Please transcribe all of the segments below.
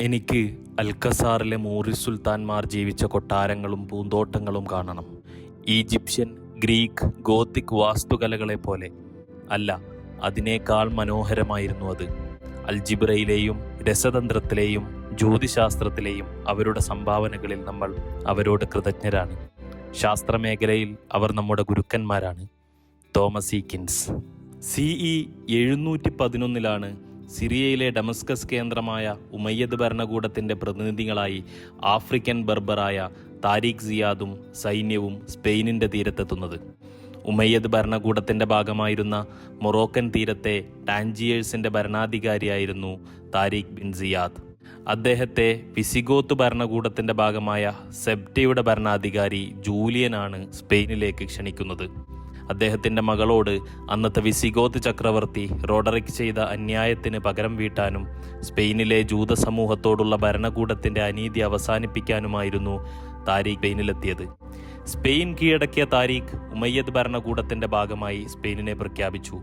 എനിക്ക് അൽക്കസാറിലെ മൂറി സുൽത്താൻമാർ ജീവിച്ച കൊട്ടാരങ്ങളും പൂന്തോട്ടങ്ങളും കാണണം. ഈജിപ്ഷ്യൻ ഗ്രീക്ക് ഗോത്തിക് വാസ്തുകലകളെ പോലെ അല്ല അതിനേക്കാൾ മനോഹരമായിരുന്നു അത്. അൽജിബ്രയിലെയും രസതന്ത്രത്തിലെയും ജ്യോതിശാസ്ത്രത്തിലെയും അവരുടെ സംഭാവനകളിൽ നമ്മൾ അവരോട് കൃതജ്ഞരാണ്. ശാസ്ത്രമേഖലയിൽ അവർ നമ്മുടെ ഗുരുക്കന്മാരാണ്. തോമസ് ഈക്കിൻസ്. സിഇ എഴുന്നൂറ്റി പതിനൊന്നിലാണ് സിറിയയിലെ ഡമസ്കസ് കേന്ദ്രമായ ഉമയ്യദ് ഭരണകൂടത്തിന്റെ പ്രതിനിധികളായി ആഫ്രിക്കൻ ബർബറായ താരിഖ് സിയാദും സൈന്യവും സ്പെയിനിന്റെ തീരത്തെത്തുന്നത്. ഉമയ്യദ് ഭരണകൂടത്തിന്റെ ഭാഗമായിരുന്ന മൊറോക്കൻ തീരത്തെ ടാൻജിയേഴ്സിന്റെ ഭരണാധികാരിയായിരുന്നു താരിഖ് ബിൻ സിയാദ്. അദ്ദേഹത്തെ വിസിഗോത്ത് ഭരണകൂടത്തിന്റെ ഭാഗമായ സെപ്റ്റയുടെ ഭരണാധികാരി ജൂലിയനാണ് സ്പെയിനിലേക്ക് ക്ഷണിക്കുന്നത്. അദ്ദേഹത്തിന്റെ മകളോട് അന്നത്തെ വിസിഗോത്ത് ചക്രവർത്തി റോഡറിക് ചെയ്ത അന്യായത്തിന് പകരം വീട്ടാനും സ്പെയിനിലെ ജൂത സമൂഹത്തോടുള്ള ഭരണകൂടത്തിന്റെ അനീതി അവസാനിപ്പിക്കാനുമായിരുന്നു താരിഖ് സ്പെയിനിലെത്തിയത്. സ്പെയിൻ കീഴടക്കിയ താരിഖ് ഉമയ്യദ് ഭരണകൂടത്തിന്റെ ഭാഗമായി സ്പെയിനിനെ പ്രഖ്യാപിച്ചു.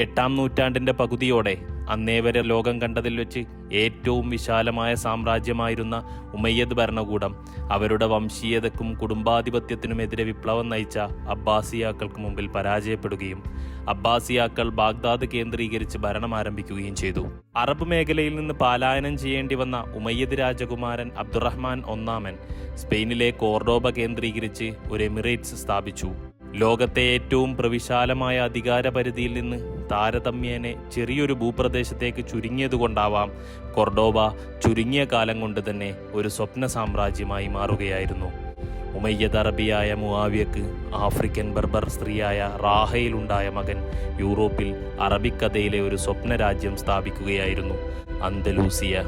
എട്ടാം നൂറ്റാണ്ടിന്റെ പകുതിയോടെ അന്നേവരെ ലോകം കണ്ടതിൽ വെച്ച് ഏറ്റവും വിശാലമായ സാമ്രാജ്യമായിരുന്ന ഉമയ്യദ് ഭരണകൂടം അവരുടെ വംശീയതക്കും കുടുംബാധിപത്യത്തിനുമെതിരെ വിപ്ലവം നയിച്ച അബ്ബാസിയാക്കൾക്ക് മുമ്പിൽ പരാജയപ്പെടുകയും അബ്ബാസിയാക്കൾ ബാഗ്ദാദ് കേന്ദ്രീകരിച്ച് ഭരണം ആരംഭിക്കുകയും ചെയ്തു. അറബ് മേഖലയിൽ നിന്ന് പലായനം ചെയ്യേണ്ടി വന്ന ഉമയ്യദ് രാജകുമാരൻ അബ്ദുറഹ്മാൻ ഒന്നാമൻ സ്പെയിനിലെ കോർഡോബ കേന്ദ്രീകരിച്ച് ഒരു എമിറേറ്റ്സ് സ്ഥാപിച്ചു. ലോകത്തെ ഏറ്റവും പ്രവിശാലമായ അധികാരപരിധിയിൽ നിന്ന് താരതമ്യേനെ ചെറിയൊരു ഭൂപ്രദേശത്തേക്ക് ചുരുങ്ങിയതുകൊണ്ടാവാം കൊർഡോബ ചുരുങ്ങിയ കാലം കൊണ്ട് തന്നെ ഒരു സ്വപ്ന സാമ്രാജ്യമായി മാറുകയായിരുന്നു. ഉമയ്യദ് അറബിയായ മുവാവിയക്ക് ആഫ്രിക്കൻ ബർബർ സ്ത്രീയായ റാഹയിലുണ്ടായ മകൻ യൂറോപ്പിൽ അറബിക്കഥയിലെ ഒരു സ്വപ്ന രാജ്യം സ്ഥാപിക്കുകയായിരുന്നു അന്തലൂസിയ.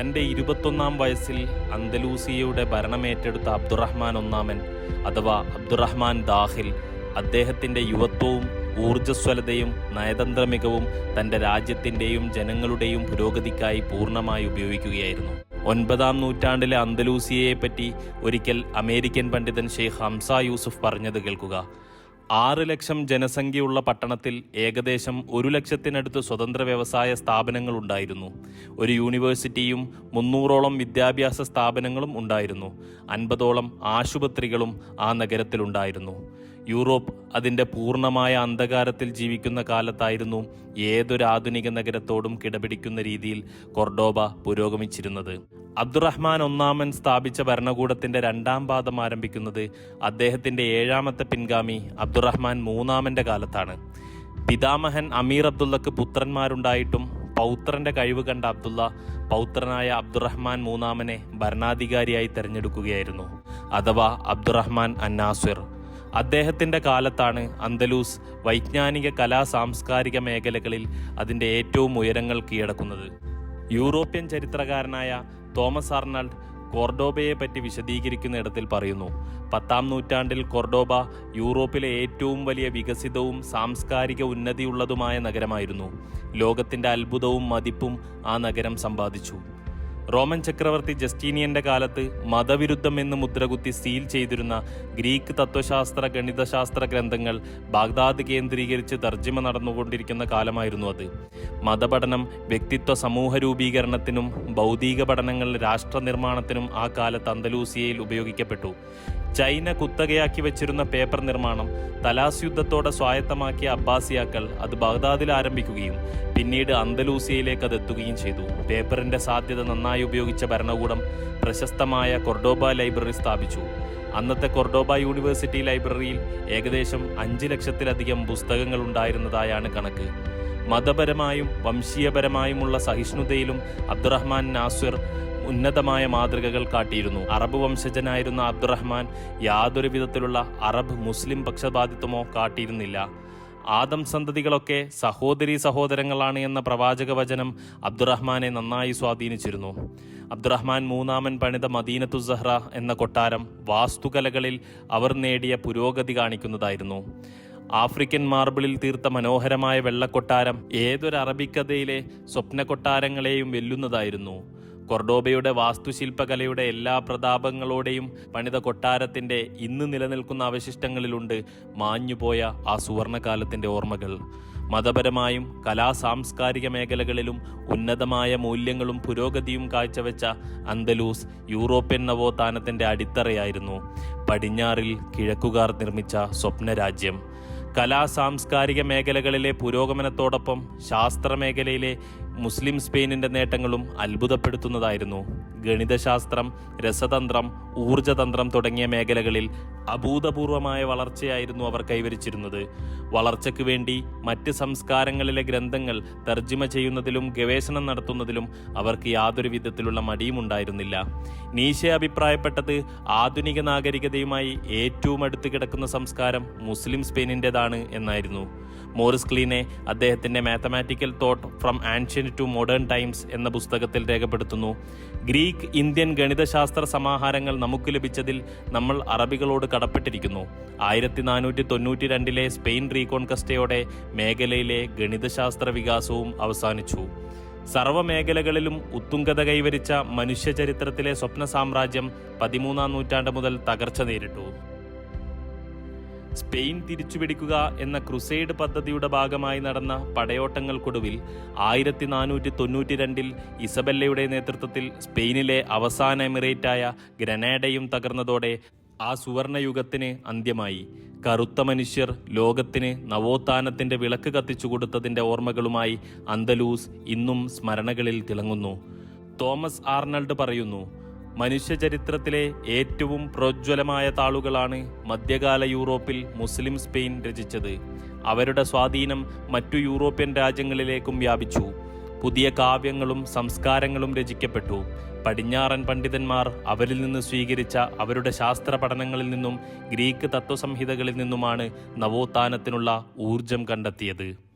തന്റെ ഇരുപത്തൊന്നാം വയസ്സിൽ അന്തലൂസിയയുടെ ഭരണമേറ്റെടുത്ത അബ്ദുറഹ്മാൻ ഒന്നാമൻ അഥവാ അബ്ദുറഹ്മാൻ ദാഹിൽ അദ്ദേഹത്തിന്റെ യുവത്വവും ഊർജസ്വലതയും നയതന്ത്ര മികവും തന്റെ രാജ്യത്തിന്റെയും ജനങ്ങളുടെയും പുരോഗതിക്കായി പൂർണമായി ഉപയോഗിക്കുകയായിരുന്നു. ഒൻപതാം നൂറ്റാണ്ടിലെ അന്തലൂസിയയെപ്പറ്റി ഒരിക്കൽ അമേരിക്കൻ പണ്ഡിതൻ ഷെയ്ഖ് ഹംസ യൂസുഫ് പറഞ്ഞത് കേൾക്കുക. ആറ് ലക്ഷം ജനസംഖ്യയുള്ള പട്ടണത്തിൽ ഏകദേശം ഒരു ലക്ഷത്തിനടുത്ത് സ്വതന്ത്ര വ്യവസായ സ്ഥാപനങ്ങൾ ഉണ്ടായിരുന്നു. ഒരു യൂണിവേഴ്സിറ്റിയും മുന്നൂറോളം വിദ്യാഭ്യാസ സ്ഥാപനങ്ങളും ഉണ്ടായിരുന്നു. അൻപതോളം ആശുപത്രികളും ആ നഗരത്തിലുണ്ടായിരുന്നു. യൂറോപ്പ് അതിന്റെ പൂർണമായ അന്ധകാരത്തിൽ ജീവിക്കുന്ന കാലത്തായിരുന്നു ഏതൊരു ആധുനിക നഗരത്തോടും കിടപിടിക്കുന്ന രീതിയിൽ കൊർഡോബ പുരോഗമിച്ചിരുന്നത്. അബ്ദുറഹ്മാൻ ഒന്നാമൻ സ്ഥാപിച്ച ഭരണകൂടത്തിന്റെ രണ്ടാം പാദം ആരംഭിക്കുന്നത് അദ്ദേഹത്തിന്റെ ഏഴാമത്തെ പിൻഗാമി അബ്ദുറഹ്മാൻ മൂന്നാമന്റെ കാലത്താണ്. പിതാമഹൻ അമീർ അബ്ദുള്ളക്ക് പുത്രന്മാരുണ്ടായിട്ടും പൗത്രന്റെ കഴിവ് കണ്ട അബ്ദുള്ള പൗത്രനായ അബ്ദുറഹ്മാൻ മൂന്നാമനെ ഭരണാധികാരിയായി തെരഞ്ഞെടുക്കുകയായിരുന്നു. അഥവാ അബ്ദുറഹ്മാൻ അന്നാസ്വിർ അദ്ദേഹത്തിന്റെ കാലത്താണ് അന്തലൂസ് വൈജ്ഞാനിക കലാ സാംസ്കാരിക മേഖലകളിൽ അതിന്റെ ഏറ്റവും ഉയരങ്ങൾ കീഴടക്കുന്നത്. യൂറോപ്യൻ ചരിത്രകാരനായ തോമസ് അർണൾഡ് കോർഡോബയെ പറ്റി വിശദീകരിക്കുന്ന ഇടത്തിൽ പറയുന്നു പത്താം നൂറ്റാണ്ടിൽ കൊർഡോബ യൂറോപ്പിലെ ഏറ്റവും വലിയ വികസിതവും സാംസ്കാരിക ഉന്നതിയുള്ളതുമായ നഗരമായിരുന്നു. ലോകത്തിന്റെ അത്ഭുതവും മതിപ്പും ആ നഗരം സമ്പാദിച്ചു. റോമൻ ചക്രവർത്തി ജസ്റ്റീനിയന്റെ കാലത്ത് മതവിരുദ്ധം എന്ന് മുദ്രകുത്തി സീൽ ചെയ്തിരുന്ന ഗ്രീക്ക് തത്വശാസ്ത്ര ഗണിതശാസ്ത്ര ഗ്രന്ഥങ്ങൾ ബാഗ്ദാദ് കേന്ദ്രീകരിച്ച് തർജിമ നടന്നുകൊണ്ടിരിക്കുന്ന കാലമായിരുന്നു അത്. മതപഠനം വ്യക്തിത്വ സമൂഹ രൂപീകരണത്തിനും ഭൗതിക പഠനങ്ങൾ രാഷ്ട്ര നിർമ്മാണത്തിനും ആ കാലത്ത് അന്തലൂസിയയിൽ ഉപയോഗിക്കപ്പെട്ടു. ചൈന കുത്തകയാക്കി വെച്ചിരുന്ന പേപ്പർ നിർമ്മാണം തലാസ് യുദ്ധത്തോടെ സ്വായത്തമാക്കിയ അബ്ബാസിയാക്കൾ അത് ബഗ്ദാദിൽ ആരംഭിക്കുകയും പിന്നീട് അന്തലൂസിയയിലേക്ക് അത് എത്തുകയും ചെയ്തു. പേപ്പറിന്റെ സാധ്യത നന്നായി ഉപയോഗിച്ച ഭരണകൂടം പ്രശസ്തമായ കൊർഡോബ ലൈബ്രറി സ്ഥാപിച്ചു. അന്നത്തെ കൊർഡോബ യൂണിവേഴ്സിറ്റി ലൈബ്രറിയിൽ ഏകദേശം അഞ്ച് ലക്ഷത്തിലധികം പുസ്തകങ്ങൾ ഉണ്ടായിരുന്നതായാണ് കണക്ക്. മതപരമായും വംശീയപരമായുമുള്ള സഹിഷ്ണുതയിലും അബ്ദുറഹ്മാൻ നാസ്വർ ഉന്നതമായ മാതൃകകൾ കാട്ടിയിരുന്നു. അറബ് വംശജനായിരുന്ന അബ്ദുറഹ്മാൻ യാതൊരു വിധത്തിലുള്ള അറബ് മുസ്ലിം പക്ഷപാതിത്വമോ കാട്ടിയിരുന്നില്ല. ആദം സന്തതികളൊക്കെ സഹോദരി സഹോദരങ്ങളാണ് എന്ന പ്രവാചക വചനം അബ്ദുറഹ്മാനെ നന്നായി സ്വാധീനിച്ചിരുന്നു. അബ്ദുറഹ്മാൻ മൂന്നാമൻ പണിത മദീനത്തു സഹ്റ എന്ന കൊട്ടാരം വാസ്തുകലകളിൽ അവർ നേടിയ പുരോഗതി കാണിക്കുന്നതായിരുന്നു. ആഫ്രിക്കൻ മാർബിളിൽ തീർത്ത മനോഹരമായ വെള്ളക്കൊട്ടാരം ഏതൊരു അറബിക്കഥയിലെ സ്വപ്ന കൊട്ടാരങ്ങളെയും വെല്ലുന്നതായിരുന്നു. കൊർഡോബയുടെ വാസ്തുശില്പകലയുടെ എല്ലാ പ്രതാപങ്ങളോടെയും പണിത കൊട്ടാരത്തിന്റെ ഇന്ന് നിലനിൽക്കുന്ന അവശിഷ്ടങ്ങളിലുണ്ട് മാഞ്ഞുപോയ ആ സുവർണകാലത്തിന്റെ ഓർമ്മകൾ. മതപരമായും കലാ സാംസ്കാരിക മേഖലകളിലും ഉന്നതമായ മൂല്യങ്ങളും പുരോഗതിയും കാഴ്ചവെച്ച അന്തലൂസ് യൂറോപ്യൻ നവോത്ഥാനത്തിന്റെ അടിത്തറയായിരുന്നു. പടിഞ്ഞാറിൽ കിഴക്കുകാർ നിർമ്മിച്ച സ്വപ്നരാജ്യം. കലാ സാംസ്കാരിക മേഖലകളിലെ പുരോഗമനത്തോടൊപ്പം ശാസ്ത്ര മേഖലയിലെ മുസ്ലിം സ്പെയിനിന്റെ നേട്ടങ്ങളും അത്ഭുതപ്പെടുത്തുന്നതായിരുന്നു. ഗണിതശാസ്ത്രം രസതന്ത്രം ഊർജതന്ത്രം തുടങ്ങിയ മേഖലകളിൽ അഭൂതപൂർവമായ വളർച്ചയായിരുന്നു അവർ കൈവരിച്ചിരുന്നത്. വളർച്ചയ്ക്ക് വേണ്ടി മറ്റ് സംസ്കാരങ്ങളിലെ ഗ്രന്ഥങ്ങൾ തർജിമ ചെയ്യുന്നതിലും ഗവേഷണം നടത്തുന്നതിലും അവർക്ക് യാതൊരു വിധത്തിലുള്ള മടിയും ഉണ്ടായിരുന്നില്ല. നീശ അഭിപ്രായപ്പെട്ടത് ആധുനിക നാഗരികതയുമായി ഏറ്റവും അടുത്ത് കിടക്കുന്ന സംസ്കാരം മുസ്ലിം സ്പെയിനിന്റെതാണ് എന്നായിരുന്നു. മോറിസ് ക്ലീനെ അദ്ദേഹത്തിന്റെ mathematical thought from ancient to modern times എന്ന പുസ്തകത്തിൽ രേഖപ്പെടുത്തുന്നു. ഗ്രീക്ക് ഇന്ത്യൻ ഗണിതശാസ്ത്ര സമാഹാരങ്ങൾ നമുക്ക് ലഭിച്ചതിൽ നമ്മൾ അറബികളോട് കടപ്പെട്ടിരിക്കുന്നു. ആയിരത്തി നാനൂറ്റി തൊണ്ണൂറ്റി രണ്ടിലെ സ്പെയിൻ റീകോൺകസ്റ്റയോടെ മേഖലയിലെ ഗണിതശാസ്ത്ര വികാസവും അവസാനിച്ചു. സർവമേഖലകളിലും ഉത്തുംഗത കൈവരിച്ച മനുഷ്യചരിത്രത്തിലെ സ്വപ്ന സാമ്രാജ്യം പതിമൂന്നാം നൂറ്റാണ്ട് മുതൽ തകർച്ച നേരിട്ടു. സ്പെയിൻ തിരിച്ചുപിടിക്കുക എന്ന ക്രുസൈഡ് പദ്ധതിയുടെ ഭാഗമായി നടന്ന പടയോട്ടങ്ങൾക്കൊടുവിൽ ആയിരത്തി നാനൂറ്റി തൊണ്ണൂറ്റി രണ്ടിൽ ഇസബെല്ലയുടെ നേതൃത്വത്തിൽ സ്പെയിനിലെ അവസാന എമിറേറ്റായ ഗ്രനേഡയും തകർന്നതോടെ ആ സുവർണയുഗത്തിന് അന്ത്യമായി. കറുത്ത മനുഷ്യർ ലോകത്തിന് നവോത്ഥാനത്തിന്റെ വിളക്ക് കത്തിച്ചു കൊടുത്തതിന്റെ ഓർമ്മകളുമായി അന്തലൂസ് ഇന്നും സ്മരണകളിൽ തിളങ്ങുന്നു. തോമസ് ആർണൾഡ് പറയുന്നു മനുഷ്യചരിത്രത്തിലെ ഏറ്റവും പ്രോജ്വലമായ താളുകളാണ് മധ്യകാല യൂറോപ്പിൽ മുസ്ലിം സ്പെയിൻ രചിച്ചത്. അവരുടെ സ്വാധീനം മറ്റു യൂറോപ്യൻ രാജ്യങ്ങളിലേക്കും വ്യാപിച്ചു. പുതിയ കാവ്യങ്ങളും സംസ്കാരങ്ങളും രചിക്കപ്പെട്ടു. പടിഞ്ഞാറൻ പണ്ഡിതന്മാർ അവരിൽ നിന്ന് സ്വീകരിച്ച അവരുടെ ശാസ്ത്ര പഠനങ്ങളിൽ നിന്നും ഗ്രീക്ക് തത്വസംഹിതകളിൽ നിന്നുമാണ് നവോത്ഥാനത്തിനുള്ള ഊർജം കണ്ടെത്തിയത്.